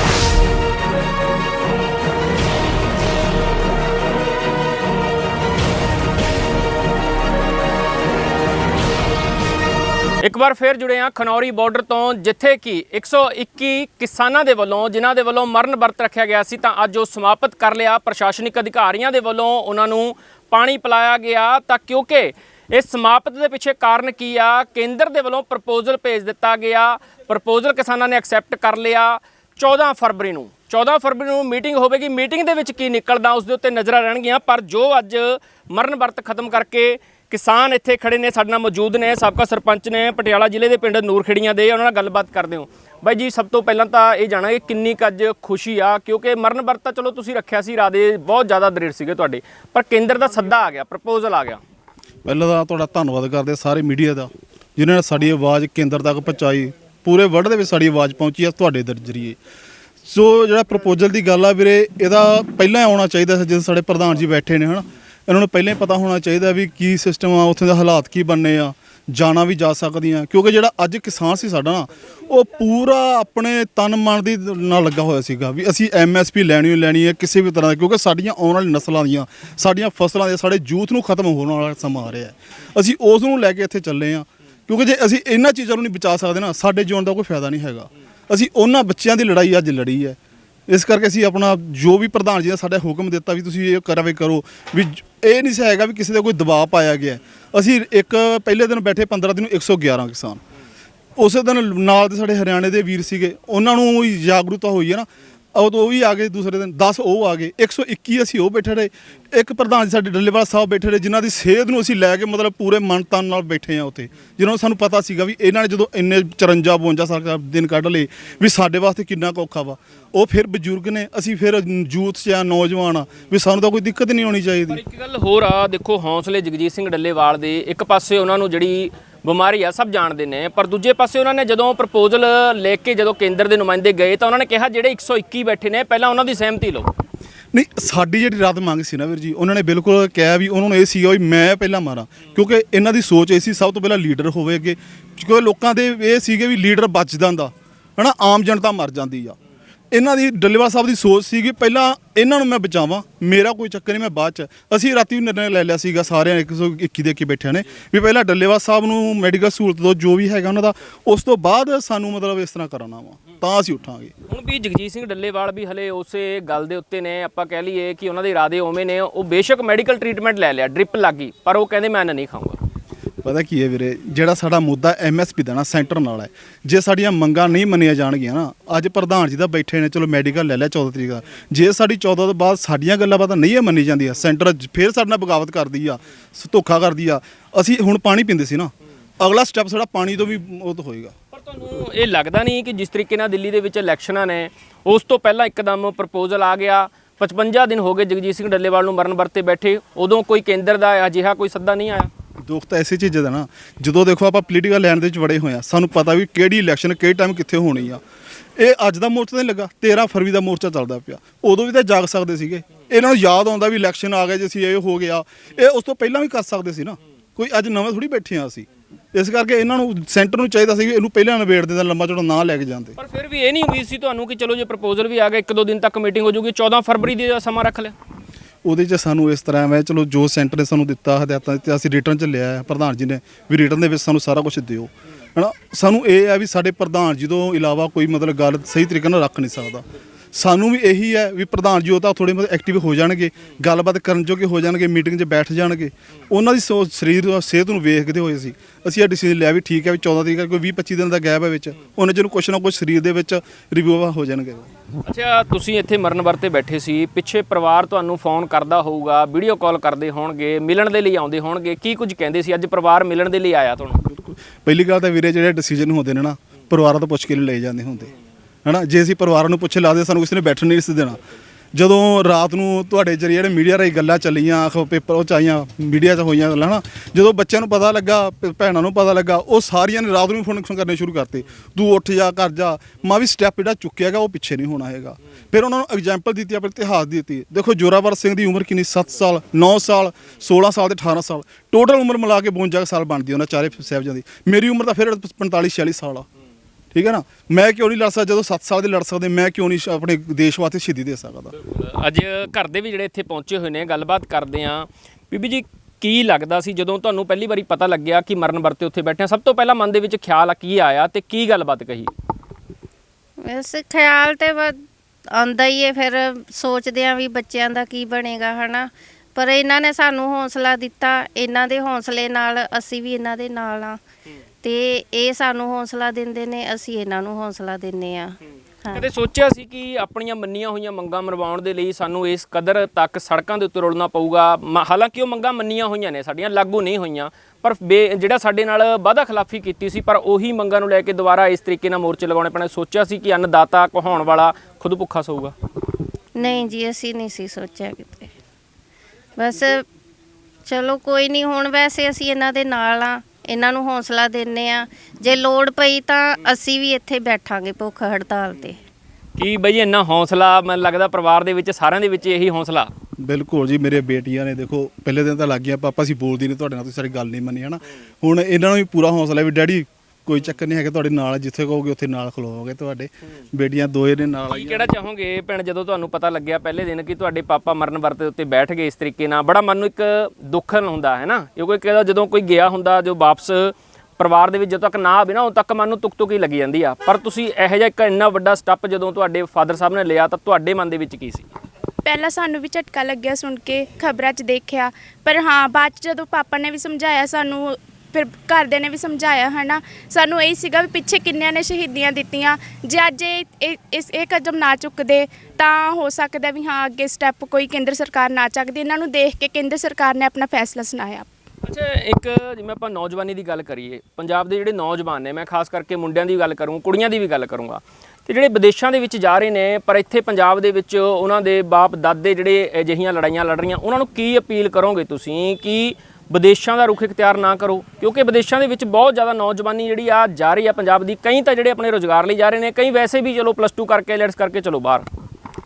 ਇੱਕ ਵਾਰ ਫੇਰ ਜੁੜੇ ਆ ਖਨੌਰੀ ਬਾਰਡਰ ਤੋਂ, ਜਿੱਥੇ ਕਿ 121 ਕਿਸਾਨਾਂ ਦੇ ਵੱਲੋਂ, ਜਿਨ੍ਹਾਂ ਦੇ ਵੱਲੋਂ ਮਰਨ ਵਰਤ ਰੱਖਿਆ ਗਿਆ ਸੀ, ਤਾਂ ਅੱਜ ਉਹ ਸਮਾਪਤ ਕਰ ਲਿਆ। ਪ੍ਰਸ਼ਾਸਨਿਕ ਅਧਿਕਾਰੀਆਂ ਦੇ ਵੱਲੋਂ ਉਹਨਾਂ ਨੂੰ ਪਾਣੀ ਪਿਲਾਇਆ ਗਿਆ। ਤਾਂ ਕਿਉਂਕਿ ਇਸ ਸਮਾਪਤ ਦੇ ਪਿੱਛੇ ਕਾਰਨ ਕੀ ਆ? ਕੇਂਦਰ ਦੇ ਵੱਲੋਂ ਪ੍ਰਪੋਜ਼ਲ ਭੇਜ ਦਿੱਤਾ ਗਿਆ। ਪ੍ਰਪੋਜ਼ਲ ਕਿਸਾਨਾਂ ਨੇ ਐਕਸੈਪਟ ਕਰ ਲਿਆ 14 ਫਰਵਰੀ ਨੂੰ। 14 ਫਰਵਰੀ ਨੂੰ ਮੀਟਿੰਗ ਹੋਵੇਗੀ। ਮੀਟਿੰਗ ਦੇ ਵਿੱਚ ਕੀ ਨਿਕਲਦਾ, ਉਸ ਦੇ ਉੱਤੇ ਨਜ਼ਰਾਂ ਰਹਿਣਗੀਆਂ, ਪਰ ਜੋ ਅੱਜ ਮਰਨ ਵਰਤ ਖਤਮ ਕਰਕੇ ਕਿਸਾਨ ਇੱਥੇ ਖੜੇ ਨੇ, ਸਾਡੇ ਨਾਲ ਮੌਜੂਦ ਨੇ, ਸਾਬਕਾ ਸਰਪੰਚ ਨੇ, ਪਟਿਆਲਾ ਜ਼ਿਲ੍ਹੇ ਦੇ ਪਿੰਡ ਨੂਰਖੇੜੀਆਂ ਦੇ, ਉਹਨਾਂ ਨਾਲ ਗੱਲਬਾਤ ਕਰਦੇ ਹਾਂ। ਬਾਈ ਜੀ, ਸਭ ਤੋਂ ਪਹਿਲਾਂ ਤਾਂ ਇਹ ਜਾਣਾਂਗੇ ਕਿੰਨੀ ਕੁ ਅੱਜ ਖੁਸ਼ੀ ਆ, ਕਿਉਂਕਿ ਮਰਨ ਵਰਤ ਤਾਂ ਚਲੋ ਤੁਸੀਂ ਰੱਖਿਆ ਸੀ ਰਾਦੇ ਬਹੁਤ ਜ਼ਿਆਦਾ ਦ੍ਰਿੜ ਸੀਗੇ ਤੁਹਾਡੇ, ਪਰ ਕੇਂਦਰ ਦਾ ਸੱਦਾ ਆ ਗਿਆ, ਪ੍ਰਪੋਜ਼ਲ ਆ ਗਿਆ। ਪਹਿਲਾਂ ਤਾਂ ਤੁਹਾਡਾ ਧੰਨਵਾਦ ਕਰਦੇ ਸਾਰੇ ਮੀਡੀਆ ਦਾ, ਜਿਨ੍ਹਾਂ ਨੇ ਸਾਡੀ ਆਵਾਜ਼ ਕੇਂਦਰ ਤੱਕ ਪਹੁੰਚਾਈ, ਪੂਰੇ ਵਰਲਡ ਦੇ ਵਿੱਚ ਸਾਡੀ ਆਵਾਜ਼ ਪਹੁੰਚੀ ਆ ਤੁਹਾਡੇ ਦਰ ਜਰੀਏ। ਸੋ ਜਿਹੜਾ ਪ੍ਰਪੋਜ਼ਲ ਦੀ ਗੱਲ ਆ ਵੀਰੇ, ਇਹਦਾ ਪਹਿਲਾਂ ਹੀ ਆਉਣਾ ਚਾਹੀਦਾ ਸੀ, ਜਦੋਂ ਸਾਡੇ ਪ੍ਰਧਾਨ ਜੀ ਬੈਠੇ ਨੇ, ਹਨਾ? ਇਹਨਾਂ ਨੂੰ ਪਹਿਲਾਂ ਹੀ ਪਤਾ ਹੋਣਾ ਚਾਹੀਦਾ ਵੀ ਕੀ ਸਿਸਟਮ ਆ, ਉੱਥੇ ਦੇ ਹਾਲਾਤ ਕੀ ਬਣਨੇ ਆ, ਜਾਣਾ ਵੀ ਜਾ ਸਕਦੀਆਂ। ਕਿਉਂਕਿ ਜਿਹੜਾ ਅੱਜ ਕਿਸਾਨ ਸੀ ਸਾਡਾ ਨਾ, ਉਹ ਪੂਰਾ ਆਪਣੇ ਤਨ ਮਨ ਦੀ ਨਾਲ ਲੱਗਾ ਹੋਇਆ ਸੀਗਾ ਵੀ ਅਸੀਂ ਐਮਐਸਪੀ ਲੈਣੀ ਹੀ ਲੈਣੀ ਹੈ ਕਿਸੇ ਵੀ ਤਰ੍ਹਾਂ ਕਿਉਂਕਿ ਸਾਡੀਆਂ ਆਉਣ ਵਾਲੀ ਨਸਲਾਂ ਦੀਆਂ, ਸਾਡੀਆਂ ਫਸਲਾਂ ਦੇ ਸਾਡੇ ਜੂਥ ਨੂੰ ਖਤਮ ਹੋਣ ਵਾਲਾ ਸਮਾਂ ਆ ਰਿਹਾ ਅਸੀਂ ਉਸ ਨੂੰ ਲੈ ਕੇ ਇੱਥੇ ਚੱਲੇ ਆ, ਕਿਉਂਕਿ ਜੇ ਅਸੀਂ ਇਹਨਾਂ ਚੀਜ਼ਾਂ ਨੂੰ ਨਹੀਂ ਬਚਾ ਸਕਦੇ ਨਾ, ਸਾਡੇ ਜਿਉਣ ਦਾ ਕੋਈ ਫਾਇਦਾ ਨਹੀਂ ਹੈਗਾ। ਅਸੀਂ ਉਹਨਾਂ ਬੱਚਿਆਂ ਦੀ ਲੜਾਈ ਅੱਜ ਲੜੀ ਹੈ। ਇਸ ਕਰਕੇ ਅਸੀਂ ਆਪਣਾ ਜੋ ਵੀ ਪ੍ਰਧਾਨ ਜੀ ਨੇ ਸਾਡਾ ਹੁਕਮ ਦਿੱਤਾ ਵੀ ਤੁਸੀਂ ਇਹ ਕਰਵੇ ਕਰੋ, ਵੀ ਜ- ਇਹ ਨਹੀਂ ਸੀ ਹੈਗਾ ਵੀ ਕਿਸੇ ਦਾ ਕੋਈ ਦਬਾਅ ਪਾਇਆ ਗਿਆ ਅਸੀਂ ਇੱਕ ਪਹਿਲੇ ਦਿਨ ਬੈਠੇ 15 ਦਿਨ ਨੂੰ 111 ਕਿਸਾਨ। ਉਸੇ ਦਿਨ ਨਾਲ ਦੇ ਸਾਡੇ ਹਰਿਆਣੇ ਦੇ ਵੀਰ ਸੀਗੇ, ਉਹਨਾਂ ਨੂੰ ਜਾਗਰੂਕਤਾ ਹੋਈ ਹੈ ਨਾ। ਉਦੋਂ ਉਹ ਵੀ ਆ ਗਏ ਦੂਸਰੇ ਦਿਨ 10 ਉਹ ਆ ਗਏ 121 ਅਸੀਂ ਉਹ ਬੈਠੇ ਰਹੇ। ਇੱਕ ਪ੍ਰਧਾਨ ਜੀ ਸਾਡੇ ਡੱਲੇਵਾਲ ਸਾਹਿਬ ਬੈਠੇ ਰਹੇ, ਜਿਨ੍ਹਾਂ ਦੀ ਸਿਹਤ ਨੂੰ ਅਸੀਂ ਲੈ ਕੇ ਮਤਲਬ ਪੂਰੇ ਮਨ ਤਨ ਨਾਲ ਬੈਠੇ ਆ ਉੱਥੇ। ਜਿਨ੍ਹਾਂ ਨੂੰ ਸਾਨੂੰ ਪਤਾ ਸੀਗਾ ਵੀ ਇਹਨਾਂ ਨੇ ਜਦੋਂ ਇੰਨੇ 54 52 ਸਾਲ ਦਾ ਦਿਨ ਕੱਢ ਲਏ ਵੀ ਸਾਡੇ ਵਾਸਤੇ ਕਿੰਨਾ ਕੁ ਔਖਾ ਵਾ। ਉਹ ਫਿਰ ਬਜ਼ੁਰਗ ਨੇ, ਅਸੀਂ ਫਿਰ ਯੂਥ ਜਾਂ ਨੌਜਵਾਨ ਆ, ਵੀ ਸਾਨੂੰ ਤਾਂ ਕੋਈ ਦਿੱਕਤ ਨਹੀਂ ਹੋਣੀ ਚਾਹੀਦੀ। ਪਰ ਇੱਕ ਗੱਲ ਹੋਰ ਆ, ਦੇਖੋ, ਹੌਸਲੇ ਜਗਜੀਤ ਸਿੰਘ ਡੱਲੇਵਾਲ ਦੇ ਇੱਕ ਪਾਸੇ ਉਹਨਾਂ ਨੂੰ ਜਿਹੜੀ ਬਿਮਾਰੀ ਆ, ਸਭ ਜਾਣਦੇ ਨੇ। ਪਰ ਦੂਜੇ ਪਾਸੇ ਉਹਨਾਂ ਨੇ ਜਦੋਂ ਪ੍ਰਪੋਜ਼ਲ ਲੈ ਕੇ ਜਦੋਂ ਕੇਂਦਰ ਦੇ ਨੁਮਾਇੰਦੇ ਗਏ ਤਾਂ ਉਹਨਾਂ ਨੇ ਕਿਹਾ, ਜਿਹੜੇ 121 ਬੈਠੇ ਨੇ, ਪਹਿਲਾਂ ਉਹਨਾਂ ਦੀ ਸਹਿਮਤੀ ਲਓ। ਨਹੀਂ, ਸਾਡੀ ਜਿਹੜੀ ਰਾਤ ਮੰਗ ਸੀ ਨਾ ਵੀਰ ਜੀ, ਉਹਨਾਂ ਨੇ ਬਿਲਕੁਲ ਕਿਹਾ ਵੀ ਉਹਨਾਂ ਨੂੰ ਇਹ ਸੀਗਾ ਵੀ ਮੈਂ ਪਹਿਲਾਂ ਮਾਰਾਂ। ਕਿਉਂਕਿ ਇਹਨਾਂ ਦੀ ਸੋਚ ਇਹ ਸੀ, ਸਭ ਤੋਂ ਪਹਿਲਾਂ ਲੀਡਰ ਹੋਵੇ ਅੱਗੇ ਕਿਉਂਕਿ ਲੋਕਾਂ ਦੇ ਇਹ ਸੀਗੇ ਵੀ ਲੀਡਰ ਬਚ ਜਾਂਦਾ। ਹਨਾ, ਆਮ ਜਨਤਾ ਮਰ ਜਾਂਦੀ ਆ। ਇਹਨਾਂ ਦੀ ਡੱਲੇਵਾਲ ਸਾਹਿਬ ਦੀ ਸੋਚ ਸੀਗੀ, ਪਹਿਲਾਂ ਇਹਨਾਂ ਨੂੰ ਮੈਂ ਬਚਾਵਾਂ, ਮੇਰਾ ਕੋਈ ਚੱਕਰ ਨਹੀਂ, ਮੈਂ ਬਾਅਦ ਚ। ਅਸੀਂ ਰਾਤੀ ਵੀ ਨਿਰਣੈ ਲੈ ਲਿਆ ਸੀਗਾ, ਸਾਰਿਆਂ 121 ਦੇ ਕੇ ਬੈਠਿਆਂ ਨੇ, ਵੀ ਪਹਿਲਾਂ ਡੱਲੇਵਾਲ ਸਾਹਿਬ ਨੂੰ ਮੈਡੀਕਲ ਸਹੂਲਤ ਦੋ ਜੋ ਵੀ ਹੈਗਾ ਉਹਨਾਂ ਦਾ, ਉਸ ਤੋਂ ਬਾਅਦ ਸਾਨੂੰ ਮਤਲਬ ਇਸ ਤਰ੍ਹਾਂ ਕਰਾਉਣਾ ਵਾ, ਤਾਂ ਅਸੀਂ ਉੱਠਾਂਗੇ। ਹੁਣ ਵੀ ਜਗਜੀਤ ਸਿੰਘ ਡੱਲੇਵਾਲ ਵੀ ਹਲੇ ਉਸੇ ਗੱਲ ਦੇ ਉੱਤੇ ਨੇ, ਆਪਾਂ ਕਹਿ ਲਈਏ ਕਿ ਉਹਨਾਂ ਦੇ ਇਰਾਦੇ ਉਵੇਂ ਨੇ, ਉਹ ਬੇਸ਼ੱਕ ਮੈਡੀਕਲ ਟ੍ਰੀਟਮੈਂਟ ਲੈ ਲਿਆ ਡ੍ਰਿਪ ਲੱਗੀ ਪਰ ਉਹ ਕਹਿੰਦੇ ਮੈਂ ਨਹੀਂ ਖਾਊਂਗਾ। ਪਤਾ ਕੀ ਹੈ ਵੀਰੇ? ਜਿਹੜਾ ਸਾਡਾ ਮੁੱਦਾ ਐਮਐਸਪੀ ਦਾ ਨਾ ਸੈਂਟਰ ਨਾਲ ਹੈ। ਜੇ ਸਾਡੀਆਂ ਮੰਗਾਂ ਨਹੀਂ ਮੰਨੀਆਂ ਜਾਣਗੀਆਂ ਨਾ, ਅੱਜ ਪ੍ਰਧਾਨ ਜੀ ਦਾ ਬੈਠੇ ਨੇ, ਚਲੋ ਮੈਡੀਕਲ ਲੈ ਲਿਆ 14 ਤਰੀਕ ਦਾ। ਜੇ ਸਾਡੀ 14 ਤੋਂ ਬਾਅਦ ਸਾਡੀਆਂ ਗੱਲਾਂ ਬਾਤਾਂ ਨਹੀਂ ਇਹ ਮੰਨੀ ਜਾਂਦੀਆਂ, ਸੈਂਟਰ ਜ- ਫਿਰ ਸਾਡੇ ਨਾਲ ਬਗਾਵਤ ਕਰਦੀ ਆ ਧੋਖਾ ਕਰਦੀ ਆ। ਅਸੀਂ ਹੁਣ ਪਾਣੀ ਪੀਂਦੇ ਸੀ ਨਾ, ਅਗਲਾ ਸਟੈਪ ਸਾਡਾ ਪਾਣੀ ਤੋਂ ਵੀ ਉਹ ਤੋਂ ਹੋਏਗਾ। ਪਰ ਤੁਹਾਨੂੰ ਇਹ ਲੱਗਦਾ ਨਹੀਂ ਕਿ ਜਿਸ ਤਰੀਕੇ ਨਾਲ ਦਿੱਲੀ ਦੇ ਵਿੱਚ ਇਲੈਕਸ਼ਨਾਂ ਨੇ, ਉਸ ਤੋਂ ਪਹਿਲਾਂ ਇੱਕਦਮ ਪ੍ਰਪੋਜ਼ਲ ਆ ਗਿਆ 55 ਦਿਨ ਹੋ ਗਏ ਜਗਜੀਤ ਸਿੰਘ ਡੱਲੇਵਾਲ ਨੂੰ ਮਰਨ ਵਰਤੇ ਬੈਠੇ, ਉਦੋਂ ਕੋਈ ਕੇਂਦਰ ਦਾ ਅਜਿਹਾ ਕੋਈ ਸੱਦਾ ਨਹੀਂ ਆਇਆ? ਦੁੱਖ ਤਾਂ ਐਸੀ ਚੀਜ਼ ਦਾ ਨਾ, ਜਦੋਂ ਦੇਖੋ ਆਪਾਂ ਪੋਲੀਟੀਕਲ ਲਾਈਨ ਦੇ ਵਿੱਚ ਵੜੇ ਹੋਏ ਆ, ਸਾਨੂੰ ਪਤਾ ਵੀ ਕਿਹੜੀ ਇਲੈਕਸ਼ਨ ਕਿਹੜੇ ਟਾਈਮ ਕਿੱਥੇ ਹੋਣੀ ਆ। ਇਹ ਅੱਜ ਦਾ ਮੋਰਚਾ ਨਹੀਂ ਲੱਗਾ 13 ਫਰਵਰੀ ਦਾ ਮੋਰਚਾ ਚੱਲਦਾ ਪਿਆ। ਉਦੋਂ ਵੀ ਤਾਂ ਜਾਗ ਸਕਦੇ ਸੀਗੇ। ਇਹਨਾਂ ਨੂੰ ਯਾਦ ਆਉਂਦਾ ਵੀ ਇਲੈਕਸ਼ਨ ਆ ਗਿਆ ਜੇ ਅਸੀਂ ਇਹ ਹੋ ਗਿਆ। ਇਹ ਉਸ ਤੋਂ ਪਹਿਲਾਂ ਵੀ ਕਰ ਸਕਦੇ ਸੀ ਨਾ। ਕੋਈ ਅੱਜ ਨਵੇਂ ਥੋੜੀ ਬੈਠੇ ਆ ਅਸੀਂ। ਇਸ ਕਰਕੇ ਇਹਨਾਂ ਨੂੰ ਸੈਂਟਰ ਨੂੰ ਚਾਹੀਦਾ ਸੀ ਵੀ ਇਹਨੂੰ ਪਹਿਲਾਂ ਨਿਬੇੜ ਦੇ ਤਾਂ ਲੰਮਾ ਚੌੜਾ ਨਾ ਲੈ ਕੇ ਜਾਂਦੇ। ਪਰ ਫਿਰ ਵੀ ਇਹ ਨਹੀਂ ਉਮੀਦ ਸੀ ਤੁਹਾਨੂੰ ਕਿ ਚਲੋ ਜੇ ਪ੍ਰਪੋਜ਼ਲ ਵੀ ਆ ਗਿਆ ਇੱਕ ਦੋ ਦਿਨ ਤੱਕ ਮੀਟਿੰਗ ਹੋ ਜਾਊਗੀ 14 ਫਰਵਰੀ ਦੀ ਸਮਾਂ ਰੱਖ ਲਿਆ। ਉਹਦੇ 'ਚ ਸਾਨੂੰ ਇਸ ਤਰ੍ਹਾਂ ਹੈ ਚਲੋ ਜੋ ਸੈਂਟਰ ਨੇ ਸਾਨੂੰ ਦਿੱਤਾ, ਹਦਾਇਤਾਂ ਦਿੱਤੀਆਂ, ਅਸੀਂ ਰਿਟਰਨ 'ਚ ਲਿਆ ਹੈ, ਪ੍ਰਧਾਨ ਜੀ ਨੇ ਵੀ ਰਿਟਰਨ ਦੇ ਵਿੱਚ ਸਾਨੂੰ ਸਾਰਾ ਕੁਝ ਦਿਓ। ਹਨਾ? ਸਾਨੂੰ ਇਹ ਆ ਵੀ ਸਾਡੇ ਪ੍ਰਧਾਨ ਜੀ ਤੋਂ ਇਲਾਵਾ ਕੋਈ ਮਤਲਬ ਗੱਲ ਸਹੀ ਤਰੀਕੇ ਨਾਲ ਰੱਖ ਨਹੀਂ ਸਕਦਾ। ਸਾਨੂੰ ਵੀ ਇਹੀ ਹੈ ਵੀ ਪ੍ਰਧਾਨ ਜੀ ਉਹ ਤਾਂ ਥੋੜੇ ਮਤਲਬ ਐਕਟਿਵ ਹੋ ਜਾਣਗੇ ਗੱਲਬਾਤ ਕਰਨ ਜੋਗੇ ਹੋ ਜਾਣਗੇ ਮੀਟਿੰਗ 'ਚ ਬੈਠ ਜਾਣਗੇ। ਉਹਨਾਂ ਦੀ ਸੋਚ ਸਰੀਰ ਔਰ ਸਿਹਤ ਨੂੰ ਵੇਖਦੇ ਹੋਏ ਸੀ। ਅਸੀਂ ਇਹ ਡਿਸੀਜਨ ਲਿਆ ਵੀ ਠੀਕ ਹੈ ਵੀ 14 ਤਰੀਕ ਦਾ ਕੋਈ 20 25 ਦਿਨ ਦਾ ਗੈਪ ਹੈ ਵਿੱਚ ਉਹਨਾਂ ਚ ਨੂੰ ਕੁਛ ਨਾ ਕੁਛ ਸਰੀਰ ਦੇ ਵਿੱਚ ਰਿਵਿਊ ਹੋ ਜਾਣਗੇ। ਅੱਛਾ ਤੁਸੀਂ ਇੱਥੇ ਮਰਨ ਵਰਤੇ ਬੈਠੇ ਸੀ ਪਿੱਛੇ ਪਰਿਵਾਰ ਤੁਹਾਨੂੰ ਫੋਨ ਕਰਦਾ ਹੋਊਗਾ ਵੀਡੀਓ ਕਾਲ ਕਰਦੇ ਹੋਣਗੇ ਮਿਲਣ ਦੇ ਲਈ ਆਉਂਦੇ ਹੋਣਗੇ ਕੀ ਕੁਝ ਕਹਿੰਦੇ ਸੀ? ਅੱਜ ਪਰਿਵਾਰ ਮਿਲਣ ਦੇ ਲਈ ਆਇਆ ਤੁਹਾਨੂੰ? ਬਿਲਕੁਲ। ਪਹਿਲੀ ਗੱਲ ਤਾਂ ਵੀਰੇ ਜਿਹੜੇ ਡਿਸੀਜਨ ਹੁੰਦੇ ਨੇ ਨਾ ਪਰਿਵਾਰਾਂ ਤੋਂ ਪੁੱਛ ਕੇ ਨਹੀਂ ਲਏ ਜਾਂਦੇ ਹੁੰਦੇ। ਹਨਾ? ਜੇ ਅਸੀਂ ਪਰਿਵਾਰਾਂ ਨੂੰ ਪੁੱਛੇ ਲਾਦੇ ਸਾਨੂੰ ਕਿਸੇ ਨੇ ਬੈਠਣ ਨਹੀਂ ਸੀ ਦੇਣਾ। ਜਦੋਂ ਰਾਤ ਨੂੰ ਤੁਹਾਡੇ ਜਰੀਏ ਜਿਹੜੇ ਮੀਡੀਆ ਰਾਹੀਂ ਗੱਲਾਂ ਚੱਲੀਆਂ ਅਖ ਪੇਪਰ ਉਹ ਚ ਆਈਆਂ, ਮੀਡੀਆ 'ਚ ਹੋਈਆਂ ਗੱਲਾਂ, ਹਨਾ? ਜਦੋਂ ਬੱਚਿਆਂ ਨੂੰ ਪਤਾ ਲੱਗਾ, ਭ- ਭੈਣਾਂ ਨੂੰ ਪਤਾ ਲੱਗਾ, ਉਹ ਸਾਰੀਆਂ ਨੇ ਰਾਤ ਨੂੰ ਫੋਨ ਕਰਨੇ ਸ਼ੁਰੂ ਕਰਤੇ। ਤੂੰ ਉੱਠ ਜਾ ਕਰ ਜਾ। ਮਾਂ ਵੀ ਸਟੈਪ ਜਿਹੜਾ ਚੁੱਕਿਆਗਾ ਉਹ ਪਿੱਛੇ ਨਹੀਂ ਹੋਣਾ ਹੈਗਾ। ਫਿਰ ਉਹਨਾਂ ਨੂੰ ਐਗਜ਼ਾਮਪਲ ਦਿੱਤੀ, ਆਪਣੇ ਇਤਿਹਾਸ ਦੀ ਦਿੱਤੀ। ਦੇਖੋ, ਜੋਰਾਵਰ ਸਿੰਘ ਦੀ ਉਮਰ ਕਿੰਨੀ? 7 ਸਾਲ 9 ਸਾਲ 16 ਸਾਲ ਤੇ 18 ਸਾਲ। ਟੋਟਲ ਉਮਰ ਮਿਲਾ ਕੇ 52 ਕੁ ਸਾਲ ਬਣਦੀ ਉਹਨਾਂ ਚਾਰੇ ਸਾਹਿਬਜ਼ਾਦੇ ਦੀ। ਮੇਰੀ ਉਮਰ ਤਾਂ ਫਿਰ 45 46 ਸਾਲ ਆ। ਠੀਕ ਹੈ ਨਾ? ਮੈਂ ਕਿਉਂ ਨਹੀਂ ਲੜ ਸਕਦਾ? ਜਦੋਂ 7 ਸਾਲ ਦੇ ਲੜ ਸਕਦੇ ਮੈਂ ਕਿਉਂ ਨਹੀਂ ਆਪਣੇ ਦੇਸ਼ ਵਾਸਤੇ ਸ਼ਹੀਦੀ ਦੇ ਸਕਦਾ? ਅੱਜ ਘਰ ਦੇ ਵੀ ਜਿਹੜੇ ਇੱਥੇ ਪਹੁੰਚੇ ਹੋਏ ਨੇ ਗੱਲਬਾਤ ਕਰਦੇ ਆ ਬੀਬੀ ਜੀ ਕੀ ਲੱਗਦਾ ਸੀ ਜਦੋਂ ਤੁਹਾਨੂੰ ਪਹਿਲੀ ਵਾਰੀ ਪਤਾ ਲੱਗਿਆ ਕਿ ਮਰਨ ਵਰਤੇ ਉੱਥੇ ਬੈਠੇ ਸਭ ਤੋਂ ਪਹਿਲਾਂ ਮਨ ਦੇ ਵਿੱਚ ਖਿਆਲ ਆ ਕੀ ਆਇਆ ਤੇ ਕੀ ਗੱਲਬਾਤ ਕਹੀ? ਵੈਸੇ ਖਿਆਲ ਤੇ ਆਉਂਦਾ ਹੀ ਹੈ ਫਿਰ ਸੋਚਦੇ ਆ ਵੀ ਬੱਚਿਆਂ ਦਾ ਕੀ ਬਣੇਗਾ ਹਨਾ? ਪਰ ਇਹਨਾਂ ਨੇ ਸਾਨੂੰ ਹੌਸਲਾ ਦਿੱਤਾ। ਇਹਨਾਂ ਦੇ ਹੌਸਲੇ ਨਾਲ ਅਸੀਂ ਵੀ ਇਹਨਾਂ ਦੇ ਨਾਲ ਆ ਤੇ ਇਹ ਸਾਨੂੰ ਹੌਸਲਾ ਦਿੰਦੇ ਨੇ ਅਸੀਂ ਇਹਨਾਂ ਨੂੰ ਹੌਸਲਾ ਦਿੰਨੇ ਆ। ਕਦੇ ਸੋਚਿਆ ਸੀ ਕਿ ਆਪਣੀਆਂ ਮੰਨੀਆਂ ਹੋਈਆਂ ਮੰਗਾਂ ਮਰਵਾਉਣ ਦੇ ਲਈ ਸਾਨੂੰ ਇਸ ਕਦਰ ਤੱਕ ਸੜਕਾਂ ਦੇ ਉੱਤੇ ਰੁਲਣਾ ਪਊਗਾ? ਮ- ਹਾਲਾਂਕਿ ਉਹ ਮੰਗਾਂ ਮੰਨੀਆਂ ਹੋਈਆਂ ਨੇ ਸਾਡੀਆਂ ਲਾਗੂ ਨਹੀਂ ਹੋਈਆਂ ਪਰ ਬੇ- ਜਿਹੜਾ ਸਾਡੇ ਨਾਲ ਵਾਅਦਾ ਖਿਲਾਫੀ ਕੀਤੀ ਸੀ ਪਰ ਉਹੀ ਮੰਗਾਂ ਨੂੰ ਲੈ ਕੇ ਦੁਬਾਰਾ ਇਸ ਤਰੀਕੇ ਨਾਲ ਮੋਰਚੇ ਲਗਾਉਣੇ ਪੈਣੇ। ਸੋਚਿਆ ਸੀ ਕਿ ਅੰਨਦਾਤਾ ਕਹਾਉਣ ਵਾਲਾ ਖੁਦ ਭੁੱਖਾ ਸੌਗਾ ਨਹੀਂ ਜੀ ਅਸੀਂ ਨਹੀਂ ਸੀ ਸੋਚਿਆ ਕਿਤੇ। ਬਸ ਚਲੋ ਕੋਈ ਨਹੀਂ ਹੁਣ ਵੈਸੇ ਅਸੀਂ ਇਹਨਾਂ ਦੇ ਨਾਲ ਆ। ਇਹਨਾਂ ਨੂੰ ਹੌਸਲਾ ਦਿੰਨੇ ਆ ਜੇ ਲੋੜ ਪਈ ਤਾਂ ਅਸੀਂ ਵੀ ਇੱਥੇ ਬੈਠਾਂਗੇ ਭੁੱਖ ਹੜਤਾਲ ਤੇ। ਕੀ ਬਈ ਇੰਨਾ ਹੌਸਲਾ ਮੈਨੂੰ ਲੱਗਦਾ ਪਰਿਵਾਰ ਦੇ ਵਿੱਚ ਸਾਰਿਆਂ ਦੇ ਵਿੱਚ ਇਹੀ ਹੌਸਲਾ? ਬਿਲਕੁਲ ਜੀ ਮੇਰੇ ਬੇਟੀਆਂ ਨੇ ਦੇਖੋ ਪਹਿਲੇ ਦਿਨ ਤਾਂ ਲੱਗ ਗਿਆ ਪਾਪਾ ਅਸੀਂ ਬੋਲਦੀ ਨਹੀਂ ਤੁਹਾਡੇ ਨਾਲ ਤੁਸੀਂ ਸਾਡੀ ਗੱਲ ਨਹੀਂ ਮੰਨੀ ਹਨਾ? ਹੁਣ ਇਹਨਾਂ ਨੂੰ ਵੀ ਪੂਰਾ ਹੌਸਲਾ ਵੀ ਡੈਡੀ ਕੋਈ ਚੱਕਰ ਨਹੀਂ ਹੈਗਾ ਤੁਹਾਡੇ ਨਾਲ ਜਿੱਥੇ ਕਹੋਗੇ ਉੱਥੇ ਨਾਲ ਖਲੋਵਾਂਗੇ ਤੁਹਾਡੇ। ਬੇਟੀਆਂ ਦੋਏ ਨੇ ਨਾਲ ਕੀ ਆਈਆਂ ਕਿਹੜਾ ਚਾਹੋਗੇ ਭੈਣ ਜਦੋਂ ਤੁਹਾਨੂੰ ਪਤਾ ਲੱਗਿਆ ਪਹਿਲੇ ਦਿਨ ਕਿ ਤੁਹਾਡੇ ਪਾਪਾ ਮਰਨ ਵਰਤੇ ਉੱਤੇ ਬੈਠ ਗਏ ਇਸ ਤਰੀਕੇ ਨਾਲ? ਬੜਾ ਮਨ ਨੂੰ ਇੱਕ ਦੁੱਖ ਹੁੰਦਾ ਹੈ ਨਾ? ਕਿਉਂਕਿ ਕਹਿੰਦਾ ਜਦੋਂ ਕੋਈ ਗਿਆ ਹੁੰਦਾ ਜੋ ਵਾਪਸ ਪਰਿਵਾਰ ਦੇ ਵਿੱਚ ਜਦੋਂ ਤੱਕ ਨਾ ਆਵੇ ਨਾ ਉਦੋਂ ਤੱਕ ਮਨ ਨੂੰ ਤੁਕ ਤੁਕ ਹੀ ਲੱਗੀ ਜਾਂਦੀ ਆ। ਪਰ ਤੁਸੀਂ ਇਹੋ ਜਿਹਾ ਇੱਕ ਇੰਨਾ ਵੱਡਾ ਸਟੈਪ ਜਦੋਂ ਤੁਹਾਡੇ ਫਾਦਰ ਸਾਹਿਬ ਨੇ ਲਿਆ ਤਾਂ ਤੁਹਾਡੇ ਮਨ ਦੇ ਵਿੱਚ ਕੀ ਸੀ? ਪਹਿਲਾਂ ਸਾਨੂੰ ਵੀ ਝਟਕਾ ਲੱਗਿਆ ਸੁਣ ਕੇ ਖਬਰਾਂ 'ਚ ਦੇਖਿਆ। ਪਰ ਹਾਂ ਬਾਅਦ 'ਚ ਜਦੋਂ ਪਾਪਾ ਨੇ ਵੀ ਸਮਝਾਇਆ ਸਾਨੂੰ ਫਿਰ ਘਰਦਿਆਂ ਨੇ ਵੀ ਸਮਝਾਇਆ, ਹਨਾ? ਸਾਨੂੰ ਇਹ ਸੀਗਾ ਵੀ ਪਿੱਛੇ ਕਿੰਨਿਆਂ ਨੇ ਸ਼ਹੀਦੀਆਂ ਦਿੱਤੀਆਂ? ਜੇ ਅੱਜ ਇਹ, ਇਹ- ਇਸ, ਇਹ ਕਦਮ ਨਾ ਚੁੱਕਦੇ, ਤਾਂ ਹੋ ਸਕਦਾ ਵੀ ਹਾਂ, ਅੱਗੇ ਸਟੈਪ ਕੋਈ ਕੇਂਦਰ ਸਰਕਾਰ ਨਾ ਚੱਕਦੀ। ਇਹਨਾਂ ਨੂੰ ਦੇਖ ਕੇ ਕੇਂਦਰ ਸਰਕਾਰ ਨੇ ਆਪਣਾ ਫੈਸਲਾ ਸੁਣਾਇਆ। ਅੱਛਾ, ਇੱਕ ਜਿਵੇਂ ਆਪਾਂ ਨੌਜਵਾਨੀ ਦੀ ਗੱਲ ਕਰੀਏ, ਪੰਜਾਬ ਦੇ ਜਿਹੜੇ ਨੌਜਵਾਨ ਨੇ, ਮੈਂ ਖਾਸ ਕਰਕੇ ਮੁੰਡਿਆਂ ਦੀ ਗੱਲ ਕਰੂੰ, ਕੁੜੀਆਂ ਦੀ ਵੀ ਗੱਲ ਕਰੂੰਗਾ। ਤੇ ਜਿਹੜੇ ਵਿਦੇਸ਼ਾਂ ਦੇ ਵਿੱਚ ਜਾ ਰਹੇ ਨੇ, ਪਰ ਇੱਥੇ ਪੰਜਾਬ ਦੇ ਵਿੱਚ ਉਹਨਾਂ ਦੇ ਬਾਪ ਦਾਦੇ ਜਿਹੜੇ ਅਜਿਹੀਆਂ ਲੜਾਈਆਂ ਲੜ ਰਹੀਆਂ, ਉਹਨਾਂ ਨੂੰ ਕੀ ਅਪੀਲ ਕਰੋਗੇ ਤੁਸੀਂ? ਕਿ ਵਿਦੇਸ਼ਾਂ ਦਾ ਰੁਖ ਇਖਤਿਆਰ ਨਾ ਕਰੋ, ਕਿਉਂਕਿ ਵਿਦੇਸ਼ਾਂ ਦੇ ਵਿੱਚ ਬਹੁਤ ਜ਼ਿਆਦਾ ਨੌਜਵਾਨੀ ਜਿਹੜੀ ਆ ਜਾ ਰਹੀ ਆ ਪੰਜਾਬ ਦੀ। ਕਈ ਤਾਂ ਜਿਹੜੇ ਆਪਣੇ ਰੋਜ਼ਗਾਰ ਲਈ ਜਾ ਰਹੇ ਨੇ, ਕਈ ਵੈਸੇ ਵੀ ਚਲੋ ਪਲੱਸ 2 ਕਰਕੇ ਲੈਟਸ ਕਰਕੇ ਚਲੋ ਬਾਹਰ।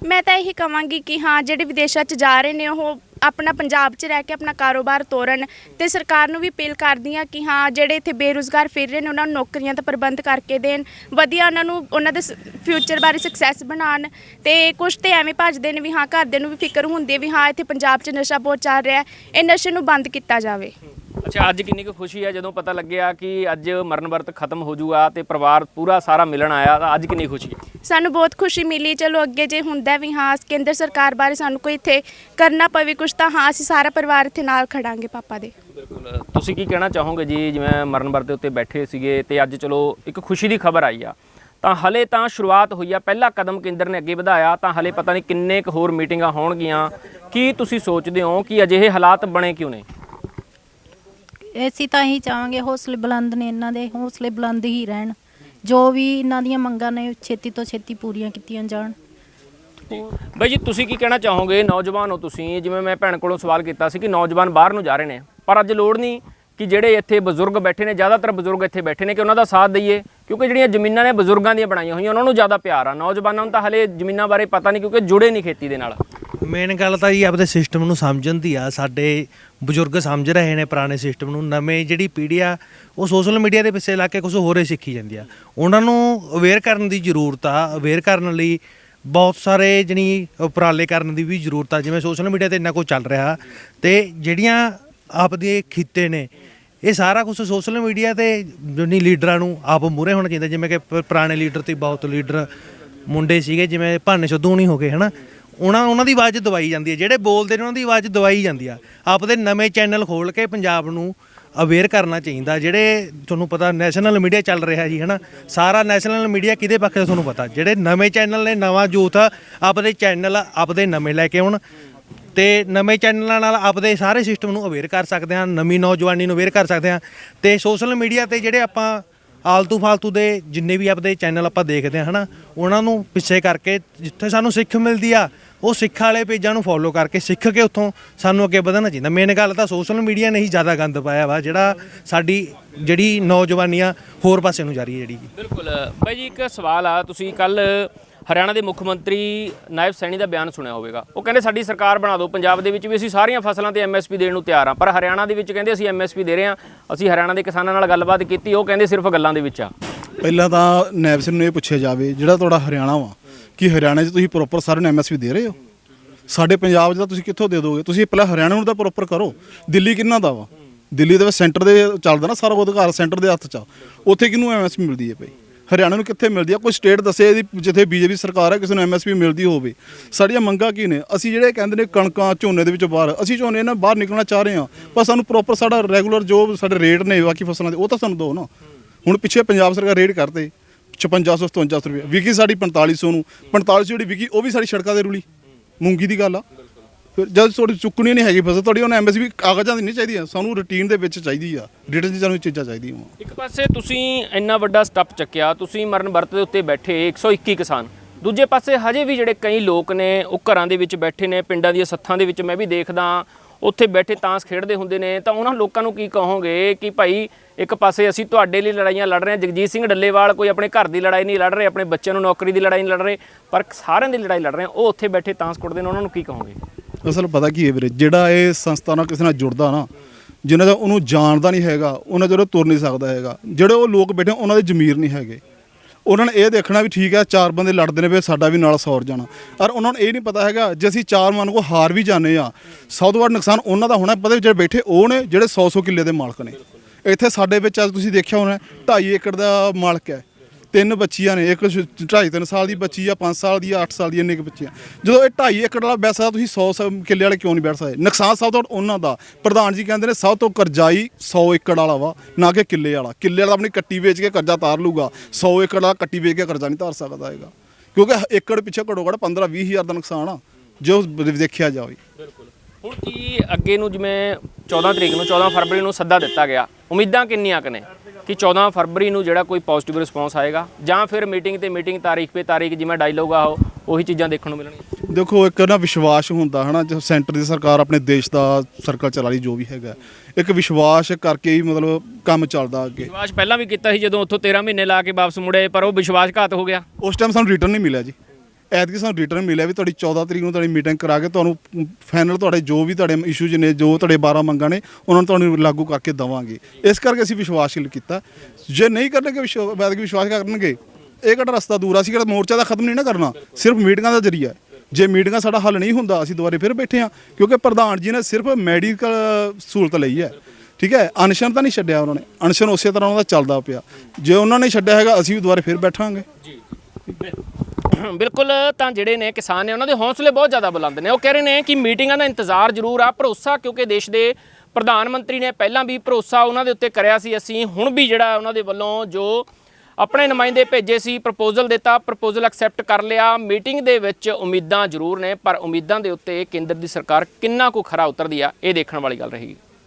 ਮੈਂ ਤਾਂ ਇਹੀ ਕਹਾਂਗੀ ਕਿ ਹਾਂ, ਜਿਹੜੇ ਵਿਦੇਸ਼ਾਂ 'ਚ ਜਾ ਰਹੇ ਨੇ, ਉਹ ਆਪਣਾ ਪੰਜਾਬ 'ਚ ਰਹਿ ਕੇ ਆਪਣਾ ਕਾਰੋਬਾਰ ਤੋਰਨ ਤੇ ਸਰਕਾਰ ਨੂੰ ਵੀ ਅਪੀਲ ਕਰਦੀ ਹਾਂ ਕਿ ਹਾਂ, ਜਿਹੜੇ ਇੱਥੇ ਬੇਰੁਜ਼ਗਾਰ ਫਿਰ ਰਹੇ ਨੇ, ਉਹਨਾਂ ਨੂੰ ਨੌਕਰੀਆਂ ਦਾ ਪ੍ਰਬੰਧ ਕਰਕੇ ਦੇਣ, ਵਧੀਆ ਉਹਨਾਂ ਨੂੰ, ਉਹਨਾਂ ਦੇ ਫਿਊਚਰ ਬਾਰੇ ਸਕਸੈਸ ਬਣਾਉਣ ਤੇ ਕੁਝ ਤੇ ਐਵੇਂ ਭੱਜਦੇ ਨੇ ਵੀ ਹਾਂ, ਘਰਦਿਆਂ ਨੂੰ ਵੀ ਫਿਕਰ ਹੁੰਦੀ ਹੈ ਵੀ ਹਾਂ, ਇੱਥੇ ਪੰਜਾਬ 'ਚ ਨਸ਼ਾ ਬਹੁਤ ਚੱਲ ਰਿਹਾ ਹੈ, ਇਹ ਨਸ਼ੇ ਨੂੰ ਬੰਦ ਕੀਤਾ ਜਾਵੇ। ਅੱਛਾ ਅੱਜ ਕਿੰਨੀ ਕੁ ਖੁਸ਼ੀ ਹੈ ਜਦੋਂ ਪਤਾ ਲੱਗਿਆ ਕਿ ਅੱਜ ਮਰਨ ਵਰਤ ਖਤਮ ਹੋ ਜੂਗਾ ਤੇ ਪਰਿਵਾਰ ਪੂਰਾ ਸਾਰਾ ਮਿਲਣ ਆਇਆ ਤਾਂ ਅੱਜ ਕਿੰਨੀ ਖੁਸ਼ੀ ਹੈ? ਸਾਨੂੰ ਬਹੁਤ ਖੁਸ਼ੀ ਮਿਲੀ। ਚਲੋ ਅੱਗੇ ਜੇ ਹੁੰਦਾ ਵੀ ਹਾਂ ਕੇਂਦਰ ਸਰਕਾਰ ਬਾਰੇ ਸਾਨੂੰ ਕੋਈ ਇੱਥੇ ਕਰਨਾ ਪਵੇ ਕੁਝ ਤਾਂ ਹਾਂ ਅਸੀਂ ਸਾਰਾ ਪਰਿਵਾਰ ਇੱਥੇ ਨਾਲ ਖੜਾਂਗੇ ਪਾਪਾ ਦੇ। ਬਿਲਕੁਲ। ਤੁਸੀਂ ਕੀ ਕਹਿਣਾ ਚਾਹੋਗੇ ਜੀ ਜਿਵੇਂ ਮਰਨ ਵਰਤ ਦੇ ਉੱਤੇ ਬੈਠੇ ਸੀਗੇ ਤੇ ਅੱਜ ਚਲੋ ਇੱਕ ਖੁਸ਼ੀ ਦੀ ਖਬਰ ਆਈ ਆ ਤਾਂ ਹਲੇ ਤਾਂ ਸ਼ੁਰੂਆਤ ਹੋਈ ਆ ਪਹਿਲਾ ਕਦਮ ਕੇਂਦਰ ਨੇ ਅੱਗੇ ਵਧਾਇਆ ਤਾਂ ਹਲੇ ਪਤਾ ਨਹੀਂ ਕਿੰਨੇ ਕੁ ਹੋਰ ਮੀਟਿੰਗਾਂ ਹੋਣਗੀਆਂ। ਕੀ ਤੁਸੀਂ ਸੋਚਦੇ ਹੋ ਕਿ ਅਜਿਹੇ ਹਾਲਾਤ ਬਣੇ ਕਿਉਂ ਨੇ? ਅਸੀਂ ਤਾਂ ਹੀ ਚਾਹਾਂਗੇ ਹੌਸਲੇ ਬੁਲੰਦ ਨੇ ਇਹਨਾਂ ਦੇ, ਹੌਸਲੇ ਬੁਲੰਦ ਹੀ ਰਹਿਣ। ਜੋ ਵੀ ਇਹਨਾਂ ਦੀਆਂ ਮੰਗਾਂ ਨੇ, ਛੇਤੀ ਤੋਂ ਛੇਤੀ ਪੂਰੀਆਂ ਕੀਤੀਆਂ ਜਾਣ। ਬਾਈ ਜੀ, ਤੁਸੀਂ ਕੀ ਕਹਿਣਾ ਚਾਹੋਗੇ? ਨੌਜਵਾਨ ਹੋ ਤੁਸੀਂ। ਜਿਵੇਂ ਮੈਂ ਭੈਣ ਕੋਲੋਂ ਸਵਾਲ ਕੀਤਾ ਸੀ ਕਿ ਨੌਜਵਾਨ ਬਾਹਰ ਨੂੰ ਜਾ ਰਹੇ ਨੇ। ਪਰ ਅੱਜ ਲੋੜ ਨਹੀਂ ਕਿ ਜਿਹੜੇ ਇੱਥੇ ਬਜ਼ੁਰਗ ਬੈਠੇ ਨੇ, ਜ਼ਿਆਦਾਤਰ ਬਜ਼ੁਰਗ ਇੱਥੇ ਬੈਠੇ ਨੇ, ਕਿ ਉਹਨਾਂ ਦਾ ਸਾਥ ਦਈਏ। ਕਿਉਂਕਿ ਜਿਹੜੀਆਂ ਜ਼ਮੀਨਾਂ ਨੇ ਬਜ਼ੁਰਗਾਂ ਦੀਆਂ ਬਣਾਈਆਂ ਹੋਈਆਂ, ਉਹਨਾਂ ਨੂੰ ਜ਼ਿਆਦਾ ਪਿਆਰ ਆ। ਨੌਜਵਾਨਾਂ ਨੂੰ ਤਾਂ ਹਲੇ ਜ਼ਮੀਨਾਂ ਬਾਰੇ ਪਤਾ ਨਹੀਂ, ਕਿਉਂਕਿ ਜੁੜੇ ਨਹੀਂ ਖੇਤੀ ਦੇ ਨਾਲ। ਮੇਨ ਗੱਲ ਤਾਂ ਜੀ ਆਪਦੇ ਸਿਸਟਮ ਨੂੰ ਸਮਝਣ ਦੀ ਆ। ਸਾਡੇ ਬਜ਼ੁਰਗ ਸਮਝ ਰਹੇ ਨੇ ਪੁਰਾਣੇ ਸਿਸਟਮ ਨੂੰ। ਨਵੇਂ ਜਿਹੜੀ ਪੀੜ੍ਹੀ ਆ, ਉਹ ਸੋਸ਼ਲ ਮੀਡੀਆ ਦੇ ਪਿੱਛੇ ਲੱਗ ਕੇ ਕੁਝ ਹੋਰ ਹੀ ਸਿੱਖੀ ਜਾਂਦੀ ਆ। ਉਹਨਾਂ ਨੂੰ ਅਵੇਅਰ ਕਰਨ ਦੀ ਜ਼ਰੂਰਤ ਆ। ਅਵੇਅਰ ਕਰਨ ਲਈ ਬਹੁਤ ਸਾਰੇ ਜਣੀ ਉਪਰਾਲੇ ਕਰਨ ਦੀ ਵੀ ਜ਼ਰੂਰਤ ਆ। ਜਿਵੇਂ ਸੋਸ਼ਲ ਮੀਡੀਆ ਤੇ ਇੰਨਾ ਕੁਝ ਚੱਲ ਰਿਹਾ। ਤੇ ਜਿਹੜੀਆਂ ਆਪਦੇ ਖਿੱਤੇ ਨੇ, ਇਹ ਸਾਰਾ ਕੁਝ ਸੋਸ਼ਲ ਮੀਡੀਆ ਤੇ ਜਿਹੜੀ ਲੀਡਰਾਂ ਨੂੰ ਆਪ ਮੂਰੇ ਹੋਣਾ ਚਾਹੀਦਾ। ਜਿਵੇਂ ਕਿ ਪ- ਪੁਰਾਣੇ ਲੀਡਰ ਤੇ ਬਹੁਤ ਲੀਡਰ ਮੁੰਡੇ ਸੀਗੇ, ਜਿਵੇਂ ਭਾਨੇ ਸਿੱਧੂ ਨਹੀਂ ਹੋ ਗਏ, ਹਨਾ? ਉਹਨਾਂ ਉਹਨਾਂ ਦੀ ਆਵਾਜ਼ ਦਵਾਈ ਜਾਂਦੀ ਹੈ, ਜਿਹੜੇ ਬੋਲਦੇ ਨੇ ਉਹਨਾਂ ਦੀ ਆਵਾਜ਼ ਦਵਾਈ ਜਾਂਦੀ ਆ। ਆਪਦੇ ਨਵੇਂ ਚੈਨਲ ਖੋਲ ਕੇ ਪੰਜਾਬ ਨੂੰ ਅਵੇਅਰ ਕਰਨਾ ਚਾਹੀਦਾ, ਜਿਹੜੇ ਤੁਹਾਨੂੰ ਪਤਾ ਨੈਸ਼ਨਲ ਮੀਡੀਆ ਚੱਲ ਰਿਹਾ ਜੀ, ਹਨਾ? ਸਾਰਾ ਨੈਸ਼ਨਲ ਮੀਡੀਆ ਕਿਹਦੇ ਪੱਖ ਦਾ ਤੁਹਾਨੂੰ ਪਤਾ? ਜਿਹੜੇ ਨਵੇਂ ਚੈਨਲ ਨੇ, ਨਵਾਂ ਯੂਥ ਆਪਦੇ ਚੈਨਲ ਆਪਦੇ ਨਵੇਂ ਲੈ ਕੇ ਆਉਣ ਤੇ ਨਵੇਂ ਚੈਨਲਾਂ ਨਾਲ ਆਪਦੇ ਸਾਰੇ ਸਿਸਟਮ ਨੂੰ ਅਵੇਅਰ ਕਰ ਸਕਦੇ ਹਾਂ, ਨਵੀਂ ਨੌਜਵਾਨੀ ਨੂੰ ਅਵੇਅਰ ਕਰ ਸਕਦੇ ਹਾਂ ਤੇ ਸੋਸ਼ਲ ਮੀਡੀਆ ਤੇ ਜਿਹੜੇ ਆਪਾਂ ਆਲਤੂ ਫਾਲਤੂ ਦੇ ਜਿੰਨੇ ਵੀ ਆਪਦੇ ਚੈਨਲ ਆਪਾਂ ਦੇਖਦੇ ਹਾਂ, ਹਨਾ, ਉਹਨਾਂ ਨੂੰ ਪਿੱਛੇ ਕਰਕੇ ਜਿੱਥੇ ਸਾਨੂੰ ਸਿੱਖ ਮਿਲਦੀ ਆ, ਉਹ ਸਿੱਖ ਵਾਲੇ ਪੇਜਾਂ ਨੂੰ ਫੋਲੋ ਕਰਕੇ ਸਿੱਖ ਕੇ ਉੱਥੋਂ ਸਾਨੂੰ ਅੱਗੇ ਵਧਣਾ ਚਾਹੀਦਾ। ਮੇਨ ਗੱਲ ਤਾਂ ਸੋਸ਼ਲ ਮੀਡੀਆ ਨੇ ਹੀ ਜ਼ਿਆਦਾ ਗੰਦ ਪਾਇਆ ਵਾ, ਜਿਹੜਾ ਸਾਡੀ ਜਿਹੜੀ ਨੌਜਵਾਨੀ ਆ ਹੋਰ ਪਾਸੇ ਨੂੰ ਜਾ ਰਹੀ ਹੈ ਜਿਹੜੀ। ਬਿਲਕੁਲ। ਬਾਈ ਜੀ, ਇੱਕ ਸਵਾਲ ਆ, ਤੁਸੀਂ ਕੱਲ ਹਰਿਆਣਾ ਦੇ ਮੁੱਖ ਮੰਤਰੀ ਨਾਇਬ ਸੈਣੀ ਦਾ ਬਿਆਨ ਸੁਣਿਆ ਹੋਵੇਗਾ। ਉਹ ਕਹਿੰਦੇ, ਸਾਡੀ ਸਰਕਾਰ ਬਣਾ ਦਿਓ। ਪੰਜਾਬ ਦੇ ਵਿੱਚ ਵੀ ਅਸੀਂ ਸਾਰੀਆਂ ਫਸਲਾਂ ਤੇ ਐਮਐਸਪੀ ਦੇਣ ਨੂੰ ਤਿਆਰ ਹਾਂ। ਪਰ ਹਰਿਆਣਾ ਦੇ ਵਿੱਚ ਕਹਿੰਦੇ, ਅਸੀਂ ਐਮਐਸਪੀ ਦੇ ਰਹੇ ਹਾਂ। ਅਸੀਂ ਹਰਿਆਣਾ ਦੇ ਕਿਸਾਨਾਂ ਨਾਲ ਗੱਲਬਾਤ ਕੀਤੀ। ਉਹ ਕਹਿੰਦੇ, ਸਿਰਫ ਗੱਲਾਂ ਦੇ ਵਿੱਚ ਆ। ਪਹਿਲਾਂ ਤਾਂ ਨਾਇਬ ਸਿੰਘ ਨੂੰ ਇਹ ਪੁੱਛਿਆ ਜਾਵੇ, ਜਿਹੜਾ ਤੁਹਾਡਾ ਹਰਿਆਣਾ ਵਾ, ਕਿ ਹਰਿਆਣਾ 'ਚ ਤੁਸੀਂ ਪ੍ਰੋਪਰ ਸਾਰਿਆਂ ਨੂੰ ਐਮਐਸਪੀ ਦੇ ਰਹੇ ਹੋ? ਸਾਡੇ ਪੰਜਾਬ 'ਚ ਤਾਂ ਤੁਸੀਂ ਕਿੱਥੋਂ ਦੇ ਦੋਗੇ? ਤੁਸੀਂ ਪਹਿਲਾਂ ਹਰਿਆਣਾ ਨੂੰ ਤਾਂ ਪ੍ਰੋਪਰ ਕਰੋ। ਦਿੱਲੀ ਕਿੰਨਾ ਦਾ ਵਾ? ਦਿੱਲੀ ਦੇ ਵਿੱਚ ਸੈਂਟਰ ਦੇ ਚੱਲਦਾ ਨਾ ਸਾਰਾ ਅਧਿਕਾਰ ਸੈਂਟਰ ਦੇ ਹੱਥ 'ਚ ਆ। ਉੱਥੇ ਕਿਹਨੂੰ ਐਮਐਸਪੀ ਮਿਲਦੀ ਹੈ ਭਾਈ? ਹਰਿਆਣਾ ਨੂੰ ਕਿੱਥੇ ਮਿਲਦੀ ਆ? ਕੋਈ ਸਟੇਟ ਦੱਸੇ ਇਹਦੀ, ਜਿੱਥੇ ਬੀਜੇਪੀ ਸਰਕਾਰ ਹੈ ਕਿਸੇ ਨੂੰ ਐਮਐਸਪੀ ਮਿਲਦੀ ਹੋਵੇ। ਸਾਡੀਆਂ ਮੰਗਾਂ ਕੀ ਨੇ? ਅਸੀਂ ਜਿਹੜੇ ਕਹਿੰਦੇ ਨੇ ਕਣਕਾਂ ਝੋਨੇ ਦੇ ਵਿੱਚ ਬਾਹਰ, ਅਸੀਂ ਝੋਨੇ ਨਾਲ ਬਾਹਰ ਨਿਕਲਣਾ ਚਾਹ ਰਹੇ ਹਾਂ, ਪਰ ਸਾਨੂੰ ਪ੍ਰੋਪਰ ਸਾਡਾ ਰੈਗੂਲਰ ਜੋ ਸਾਡੇ ਰੇਟ ਨੇ ਬਾਕੀ ਫਸਲਾਂ ਦੇ, ਉਹ ਤਾਂ ਸਾਨੂੰ ਦਿਓ ਨਾ। ਹੁਣ ਪਿੱਛੇ ਪੰਜਾਬ ਸਰਕਾਰ ਰੇਟ ਕਰਤੇ 5600 5700 ਰੁਪਏ, ਵਿਕੀ ਸਾਡੀ 4500 ਨੂੰ 4500 ਜਿਹੜੀ ਵਿਕੀ, ਉਹ ਵੀ ਸਾਡੀ ਸੜਕਾਂ ਤੇ ਰੁਲੀ। ਮੂੰਗੀ ਦੀ ਗੱਲ ਆ। ਫਿਰ ਜਦ ਤੁਹਾਡੀ ਚੁੱਕਣੀ ਨਹੀਂ ਹੈਗੀ ਫਸਲ ਤੁਹਾਡੀ ਉਹਨੇ ਐਮਐਸਪੀ ਕਾਗਜ਼ਾਂ ਦੀ ਨਹੀਂ ਚਾਹੀਦੀ ਆ ਸਾਨੂੰ ਰੂਟੀਨ ਦੇ ਵਿੱਚ ਚਾਹੀਦੀ ਆ ਰਿਟਨ 'ਚ ਸਾਨੂੰ ਚੀਜ਼ਾਂ ਚਾਹੀਦੀਆਂ ਵਾ। ਇੱਕ ਪਾਸੇ ਤੁਸੀਂ ਇੰਨਾ ਵੱਡਾ ਸਟੈਪ ਚੱਕਿਆ, ਤੁਸੀਂ ਮਰਨ ਵਰਤ ਦੇ ਉੱਤੇ ਬੈਠੇ 121 ਕਿਸਾਨ। ਦੂਜੇ ਪਾਸੇ ਹਜੇ ਵੀ ਜਿਹੜੇ ਕਈ ਲੋਕ ਨੇ, ਉਹ ਘਰਾਂ ਦੇ ਵਿੱਚ ਬੈਠੇ ਨੇ, ਪਿੰਡਾਂ ਦੀਆਂ ਸੱਥਾਂ ਦੇ ਵਿੱਚ ਮੈਂ ਵੀ ਦੇਖਦਾ ਉੱਥੇ ਬੈਠੇ ਤਾਂਸ ਖੇਡਦੇ ਹੁੰਦੇ ਨੇ। ਤਾਂ ਉਹਨਾਂ ਲੋਕਾਂ ਨੂੰ ਕੀ ਕਹੋਗੇ ਕਿ ਭਾਈ ਇੱਕ ਪਾਸੇ ਅਸੀਂ ਤੁਹਾਡੇ ਲਈ ਲੜਾਈਆਂ ਲੜ ਰਹੇ ਹਾਂ, ਜਗਜੀਤ ਸਿੰਘ ਡੱਲੇਵਾਲ ਕੋਈ ਆਪਣੇ ਘਰ ਦੀ ਲੜਾਈ ਨਹੀਂ ਲੜ ਰਹੇ, ਆਪਣੇ ਬੱਚਿਆਂ ਨੂੰ ਨੌਕਰੀ ਦੀ ਲੜਾਈ ਨਹੀਂ ਲੜ ਰਹੇ, ਪਰ ਸਾਰਿਆਂ ਦੀ ਲੜਾਈ ਲੜ ਰਹੇ ਉਹ ਉੱਥੇ ਬੈਠੇ ਤਾਂਸ ਕੁੱਟਦੇ ਨੇ, ਉਹਨਾਂ ਨੂੰ ਕੀ ਕਹੋਗੇ? ਅਸਲ ਪਤਾ ਕੀ ਹੈ ਵੀਰੇ, ਜਿਹੜਾ ਇਹ ਸੰਸਥਾ ਨਾਲ ਕਿਸੇ ਨਾਲ ਜੁੜਦਾ ਨਾ, ਜਿਹਨਾਂ ਦਾ ਉਹਨੂੰ ਜਾਣਦਾ ਨਹੀਂ ਹੈਗਾ, ਉਹਨਾਂ ਜਦੋਂ ਤੁਰ ਨਹੀਂ ਸਕਦਾ ਹੈਗਾ। ਜਿਹੜੇ ਉਹ ਲੋਕ ਬੈਠੇ, ਉਹਨਾਂ ਦੇ ਜ਼ਮੀਰ ਨਹੀਂ ਹੈਗੇ। ਉਹਨਾਂ ਨੇ ਇਹ ਦੇਖਣਾ ਵੀ ਠੀਕ ਹੈ, ਚਾਰ ਬੰਦੇ ਲੜਦੇ ਨੇ ਵੀ ਸਾਡਾ ਵੀ ਨਾਲ ਸੌਰ ਜਾਣਾ। ਔਰ ਉਹਨਾਂ ਨੂੰ ਇਹ ਨਹੀਂ ਪਤਾ ਹੈਗਾ, ਜੇ ਅਸੀਂ ਚਾਰ ਮਨ ਕੋ ਹਾਰ ਵੀ ਜਾਂਦੇ ਆ ਸਭ ਤੋਂ ਵੱਧ ਨੁਕਸਾਨ ਉਹਨਾਂ ਦਾ ਹੋਣਾ, ਪਤਾ ਵੀ ਜਿਹੜੇ ਬੈਠੇ, ਉਹ ਨੇ ਜਿਹੜੇ 100 100 ਕਿੱਲੇ ਦੇ ਮਾਲਕ ਨੇ। ਇੱਥੇ ਸਾਡੇ ਵਿੱਚ, ਅੱਜ ਤੁਸੀਂ ਦੇਖਿਆ ਹੋਣਾ 2.5 ਏਕੜ ਦਾ ਮਾਲਕ ਹੈ। ਤਿੰਨ ਬੱਚੀਆਂ ਨੇ, ਇੱਕ 2.5 3 ਸਾਲ ਦੀ ਬੱਚੀ ਆ 5 ਸਾਲ ਦੀ ਆ 8 ਸਾਲ ਦੀ ਇੰਨੇ ਕੁ ਬੱਚੀਆਂ ਜਦੋਂ ਇਹ 2.5 ਏਕੜ ਵਾਲਾ ਬੈਠ ਸਕਦਾ, ਤੁਸੀਂ 100 ਸ- ਕਿੱਲੇ ਵਾਲੇ ਕਿਉਂ ਨਹੀਂ ਬੈਠ ਸਕਦੇ? ਨੁਕਸਾਨ ਸਭ ਤੋਂ ਉਹਨਾਂ ਦਾ। ਪ੍ਰਧਾਨ ਜੀ ਕਹਿੰਦੇ ਨੇ ਸਭ ਤੋਂ ਕਰਜ਼ਾਈ 100 ਏਕੜ ਵਾਲਾ ਵਾ, ਨਾ ਕਿ ਕਿੱਲੇ ਵਾਲਾ। ਕਿੱਲੇ ਵਾਲਾ ਆਪਣੀ ਕੱਟੀ ਵੇਚ ਕੇ ਕਰਜ਼ਾ ਤਾਰ ਲੂਗਾ। 100 ਏਕੜ ਵਾਲਾ ਕੱਟੀ ਵੇਚ ਕੇ ਕਰਜ਼ਾ ਨਹੀਂ ਤਾਰ ਸਕਦਾ ਹੈਗਾ। ਕਿਉਂਕਿ ਏਕੜ ਪਿੱਛੇ ਘੱਟੋ ਘੱਟ 15 20 ਹਜ਼ਾਰ ਦਾ ਨੁਕਸਾਨ ਆ, ਜੋ ਦੇਖਿਆ ਜਾਵੇ। ਬਿਲਕੁਲ। ਹੁਣ ਕੀ ਅੱਗੇ ਨੂੰ ਜਿਵੇਂ 14 ਤਰੀਕ ਨੂੰ 14 ਫਰਵਰੀ ਨੂੰ ਸੱਦਾ ਦਿੱਤਾ ਗਿਆ, ਉਮੀਦਾਂ ਕਿੰਨੀਆਂ ਕੁ ਨੇ? ਕਿ 14 ਫਰਵਰੀ ਨੂੰ ਜਿਹੜਾ ਕੋਈ ਪੋਜ਼ਿਟਿਵ ਰਿਸਪੌਂਸ ਆਏਗਾ ਜਾਂ ਫਿਰ ਮੀਟਿੰਗ ਤੇ ਮੀਟਿੰਗ ਤਾਰੀਖ 'ਤੇ ਤਾਰੀਖ ਜਿਵੇਂ ਡਾਇਲੋਗ ਆ ਉਹ ਉਹੀ ਚੀਜ਼ਾਂ ਦੇਖਣ ਨੂੰ ਮਿਲਣਗੀਆਂ। ਦੇਖੋ ਇੱਕ ਨਾ ਵਿਸ਼ਵਾਸ ਹੁੰਦਾ ਹਨਾ ਜੋ ਸੈਂਟਰ ਦੀ ਸਰਕਾਰ ਆਪਣੇ ਦੇਸ਼ ਦਾ ਸਰਕਲ ਚਲਾ ਰਹੀ ਜੋ ਵੀ ਹੈਗਾ। ਇੱਕ ਵਿਸ਼ਵਾਸ ਕਰਕੇ ਹੀ ਮਤਲਬ ਕੰਮ ਚੱਲਦਾ ਅੱਗੇ। ਵਿਸ਼ਵਾਸ ਪਹਿਲਾਂ ਵੀ ਕੀਤਾ ਸੀ ਜਦੋਂ ਉੱਥੋਂ 13 ਮਹੀਨੇ ਲਾ ਕੇ ਵਾਪਸ ਮੁੜੇ ਪਰ ਉਹ ਵਿਸ਼ਵਾਸਘਾਤ ਹੋ ਗਿਆ। ਉਸ ਟਾਈਮ ਸਾਨੂੰ ਰਿਟਰਨ ਨਹੀਂ ਮਿਲਿਆ ਜੀ। ਐਤਕੀ ਸਾਨੂੰ ਰਿਟਰਨ ਮਿਲਿਆ ਵੀ ਤੁਹਾਡੀ 14 ਤਰੀਕ ਨੂੰ ਤੁਹਾਡੀ ਮੀਟਿੰਗ ਕਰਾ ਕੇ ਤੁਹਾਨੂੰ ਫਾਈਨਲ ਤੁਹਾਡੇ ਜੋ ਵੀ ਤੁਹਾਡੇ ਇਸ਼ੂਜ਼ ਨੇ ਜੋ ਤੁਹਾਡੇ 12 ਮੰਗਾਂ ਨੇ ਉਹਨਾਂ ਨੂੰ ਤੁਹਾਨੂੰ ਲਾਗੂ ਕਰਕੇ ਦਵਾਂਗੇ। ਇਸ ਕਰਕੇ ਅਸੀਂ ਵਿਸ਼ਵਾਸਸ਼ੀਲ ਕੀਤਾ। ਜੇ ਨਹੀਂ ਕਰਨਗੇ ਵਿਸ਼ਵਾਸ ਵਿਸ਼ਵਾਸ ਕਰਨਗੇ ਇਹ ਕਿਹੜਾ ਰਸਤਾ ਦੂਰ ਆ, ਅਸੀਂ ਕਿਹੜਾ ਮੋਰਚਾ ਦਾ ਖਤਮ ਨਹੀਂ ਨਾ ਕਰਨਾ। ਸਿਰਫ ਮੀਟਿੰਗਾਂ ਦਾ ਜ਼ਰੀਆ। ਜੇ ਮੀਟਿੰਗਾਂ ਸਾਡਾ ਹੱਲ ਨਹੀਂ ਹੁੰਦਾ ਅਸੀਂ ਦੁਬਾਰੇ ਫਿਰ ਬੈਠੇ ਹਾਂ। ਕਿਉਂਕਿ ਪ੍ਰਧਾਨ ਜੀ ਨੇ ਸਿਰਫ ਮੈਡੀਕਲ ਸਹੂਲਤ ਲਈ ਹੈ। ਠੀਕ ਹੈ? ਅਨਸ਼ਨ ਤਾਂ ਨਹੀਂ ਛੱਡਿਆ ਉਹਨਾਂ ਨੇ। ਅਨਸ਼ਨ ਉਸੇ ਤਰ੍ਹਾਂ ਉਹਦਾ ਚੱਲਦਾ ਪਿਆ। ਜੇ ਉਹਨਾਂ ਨੇ ਛੱਡਿਆ ਹੈਗਾ ਅਸੀਂ ਵੀ ਦੁਬਾਰੇ ਫਿਰ ਬੈਠਾਂਗੇ। ਬਿਲਕੁਲ ਤਾਂ ਜਿਹੜੇ ਨੇ ਕਿਸਾਨ ਨੇ ਉਹਨਾਂ ਦੇ ਹੌਸਲੇ ਬਹੁਤ ਜ਼ਿਆਦਾ ਬੁਲੰਦ ਨੇ। ਉਹ ਕਹਿ ਰਹੇ ਨੇ ਕਿ ਮੀਟਿੰਗਾਂ ਦਾ ਇੰਤਜ਼ਾਰ ਜ਼ਰੂਰ ਆ, ਭਰੋਸਾ ਕਿਉਂਕਿ ਦੇਸ਼ ਦੇ ਪ੍ਰਧਾਨ ਮੰਤਰੀ ਨੇ ਪਹਿਲਾਂ ਵੀ ਭਰੋਸਾ ਉਹਨਾਂ ਦੇ ਉੱਤੇ ਕਰਿਆ ਸੀ। ਅਸੀਂ ਹੁਣ ਵੀ ਜਿਹੜਾ ਉਹਨਾਂ ਦੇ ਵੱਲੋਂ ਜੋ ਆਪਣੇ ਨੁਮਾਇੰਦੇ ਭੇਜੇ ਸੀ, ਪ੍ਰਪੋਜ਼ਲ ਦਿੱਤਾ, ਪ੍ਰਪੋਜ਼ਲ ਐਕਸੈਪਟ ਕਰ ਲਿਆ। ਮੀਟਿੰਗ ਦੇ ਵਿੱਚ ਉਮੀਦਾਂ ਜ਼ਰੂਰ ਨੇ, ਪਰ ਉਮੀਦਾਂ ਦੇ ਉੱਤੇ ਕੇਂਦਰ ਦੀ ਸਰਕਾਰ ਕਿੰਨਾ ਕੁ ਖਰਾ ਉਤਰਦੀ ਆ, ਇਹ ਦੇਖਣ ਵਾਲੀ ਗੱਲ ਰਹੇਗੀ।